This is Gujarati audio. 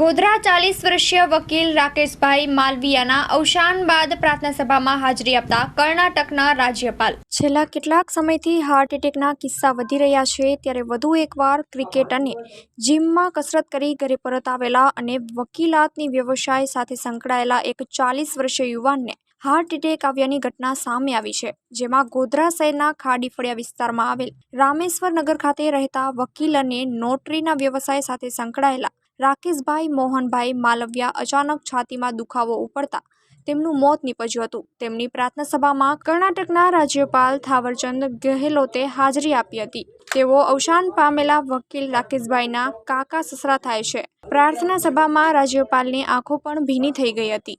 ગોધરા ચાલીસ વર્ષીય વકીલ રાકેશભાઈ માલવિયાના અવસાન બાદ પ્રાર્થના સભામાં હાજરી આપતા કર્ણાટકના રાજ્યપાલ. છેલ્લા કેટલાક સમયથી હાર્ટ એટેકના કિસ્સા વધી રહ્યા છે, ત્યારે વધુ એકવાર ક્રિકેટ અને જીમમાં કસરત કરી ઘરે પરત આવેલા અને વકીલાતની વ્યવસાય સાથે સંકળાયેલા એક ચાલીસ વર્ષીય યુવાનને હાર્ટ એટેક આવ્યાની ઘટના સામે આવી છે, જેમાં ગોધરા શહેરના ખાડીફળિયા વિસ્તારમાં આવેલ રામેશ્વર નગર ખાતે રહેતા વકીલ અને નોટરીના વ્યવસાય સાથે સંકળાયેલા રાકેશભાઈ મોહનભાઈ માલવિયા અચાનક છાતીમાં દુખાવો ઉપડતા તેમનું મોત નીપજ્યું હતું. તેમની પ્રાર્થના સભામાં કર્ણાટકના રાજ્યપાલ થાવરચંદ ગેહલોતે હાજરી આપી હતી. તેઓ અવસાન પામેલા વકીલ રાકેશભાઈના કાકા સસરા થાય છે. પ્રાર્થના સભામાં રાજ્યપાલની આંખો પણ ભીની થઈ ગઈ હતી.